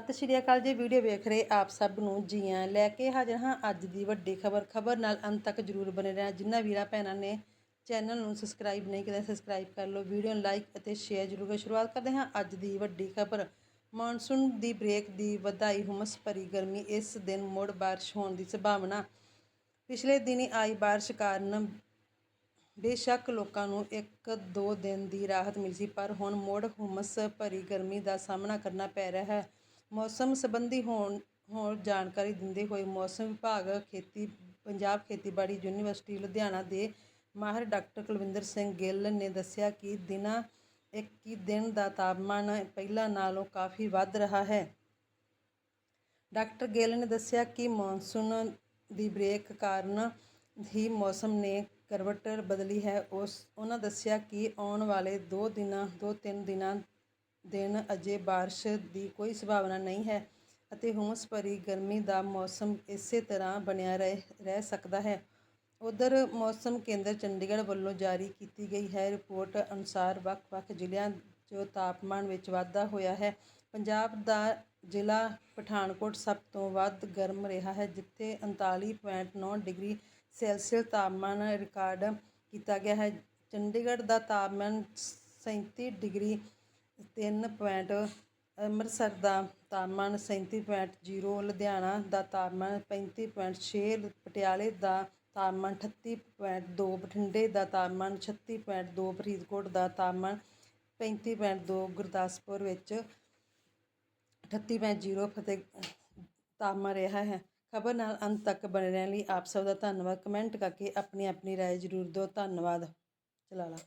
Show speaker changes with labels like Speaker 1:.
Speaker 1: ਸਤਿ ਸ਼੍ਰੀ ਅਕਾਲ ਜੀ। ਵੀਡੀਓ ਵੇਖ ਰਹੇ ਆਪ ਸਭ ਨੂੰ ਜੀ ਆਇਆਂ ਲੈ ਕੇ ਹਾਜ਼ਰ ਹਾਂ ਅੱਜ ਦੀ ਵੱਡੀ ਖਬਰ। ਖਬਰ ਨਾਲ ਅੰਤ ਤੱਕ ਜਰੂਰ ਬਣੇ ਰਹਿਣਾ। ਜਿਨ੍ਹਾਂ ਵੀਰਾਂ ਭੈਣਾਂ ਨੇ ਚੈਨਲ ਨੂੰ ਸਬਸਕ੍ਰਾਈਬ ਨਹੀਂ ਕੀਤਾ ਸਬਸਕ੍ਰਾਈਬ ਕਰ ਲਓ। ਵੀਡੀਓ ਨੂੰ ਲਾਈਕ ਅਤੇ ਸ਼ੇਅਰ ਜਰੂਰ ਕਰੋ। ਸ਼ੁਰੂਆਤ ਕਰਦੇ ਹਾਂ ਅੱਜ ਦੀ ਵੱਡੀ ਖਬਰ। ਮੌਨਸੂਨ ਦੀ ਬ੍ਰੇਕ ਦੀ ਵਧਾਈ ਹੁਮਸ ਭਰੀ ਗਰਮੀ, ਇਸ ਦਿਨ ਮੁੜ ਬਾਰਿਸ਼ ਹੋਣ ਦੀ ਸੰਭਾਵਨਾ। ਪਿਛਲੇ ਦਿਨੀ ਆਈ ਬਾਰਿਸ਼ ਕਾਰਨ ਬੇਸ਼ੱਕ ਲੋਕਾਂ ਨੂੰ ਇੱਕ ਦੋ ਦਿਨ ਦੀ ਰਾਹਤ ਮਿਲੀ ਸੀ, ਪਰ ਹੁਣ ਮੁੜ ਹੁਮਸ ਭਰੀ ਗਰਮੀ ਦਾ ਸਾਹਮਣਾ ਕਰਨਾ ਪੈ ਰਿਹਾ ਹੈ। ਮੌਸਮ ਸੰਬੰਧੀ ਹੋਣ ਹੋਰ ਜਾਣਕਾਰੀ ਦਿੰਦੇ ਹੋਏ ਮੌਸਮ ਵਿਭਾਗ ਖੇਤੀ, ਪੰਜਾਬ ਖੇਤੀਬਾੜੀ ਯੂਨੀਵਰਸਿਟੀ ਲੁਧਿਆਣਾ ਦੇ ਮਾਹਿਰ ਡਾਕਟਰ ਕੁਲਵਿੰਦਰ ਸਿੰਘ ਗਿੱਲ ਨੇ ਦੱਸਿਆ ਕਿ ਦਿਨਾਂ, ਇੱਕੀ ਦਿਨ ਦਾ ਤਾਪਮਾਨ ਪਹਿਲਾਂ ਨਾਲੋਂ ਕਾਫੀ ਵੱਧ ਰਿਹਾ ਹੈ। ਡਾਕਟਰ ਗਿੱਲ ਨੇ ਦੱਸਿਆ ਕਿ ਮੌਨਸੂਨ ਦੀ ਬ੍ਰੇਕ ਕਾਰਨ ਹੀ ਮੌਸਮ ਨੇ ਕਰਵਟ ਬਦਲੀ ਹੈ। ਉਸ, ਉਹਨਾਂ ਦੱਸਿਆ ਕਿ ਆਉਣ ਵਾਲੇ ਦੋ ਦਿਨਾਂ, ਦੋ ਤਿੰਨ ਦਿਨਾਂ ਦਿਨ ਅਜੇ ਬਾਰਿਸ਼ ਦੀ ਕੋਈ ਸੰਭਾਵਨਾ ਨਹੀਂ ਹੈ ਅਤੇ ਹੁਮਸ ਭਰੀ ਗਰਮੀ ਦਾ ਮੌਸਮ ਇਸੇ ਤਰ੍ਹਾਂ ਬਣਿਆ ਰਹਿ ਰਹਿ ਸਕਦਾ ਹੈ। ਉਧਰ ਮੌਸਮ ਕੇਂਦਰ ਚੰਡੀਗੜ੍ਹ ਵੱਲੋਂ ਜਾਰੀ ਕੀਤੀ ਗਈ ਹੈ ਰਿਪੋਰਟ ਅਨੁਸਾਰ ਵੱਖ-ਵੱਖ ਜ਼ਿਲ੍ਹਿਆਂ 'ਚ ਤਾਪਮਾਨ ਵਿੱਚ ਵਾਧਾ ਹੋਇਆ ਹੈ। ਪੰਜਾਬ ਦਾ ਜ਼ਿਲ੍ਹਾ ਪਠਾਨਕੋਟ ਸਭ ਤੋਂ ਵੱਧ ਗਰਮ ਰਿਹਾ ਹੈ, ਜਿੱਥੇ 39.9 ਡਿਗਰੀ ਸੈਲਸੀਅਸ ਤਾਪਮਾਨ ਰਿਕਾਰਡ ਕੀਤਾ ਗਿਆ ਹੈ। ਚੰਡੀਗੜ੍ਹ ਦਾ ਤਾਪਮਾਨ 37 ਡਿਗਰੀ 3 ਪੁਆਇੰਟ ਅੰਮ੍ਰਿਤਸਰ ਦਾ ਤਾਪਮਾਨ 37.0 ਲੁਧਿਆਣਾ ਦਾ ਤਾਪਮਾਨ 35.6 ਪਟਿਆਲੇ ਦਾ ਤਾਪਮਾਨ 38.2 ਬਠਿੰਡੇ ਦਾ ਤਾਪਮਾਨ 36.2 ਫਰੀਦਕੋਟ ਦਾ ਤਾਪਮਾਨ 35.2 ਗੁਰਦਾਸਪੁਰ ਵਿੱਚ 38.0 ਫਤਿਹ ਤਾਪਮਾਨ ਰਿਹਾ ਹੈ ਖਬਰ ਨਾਲ ਅੰਤ ਤੱਕ ਬਣੇ ਰਹਿਣ ਲਈ ਆਪ ਸਭ ਦਾ ਧੰਨਵਾਦ ਕਮੈਂਟ ਕਰਕੇ ਆਪਣੀ ਆਪਣੀ رائے ਜ਼ਰੂਰ ਦਿਓ ਧੰਨਵਾਦ ਚਲਾ ਲਾ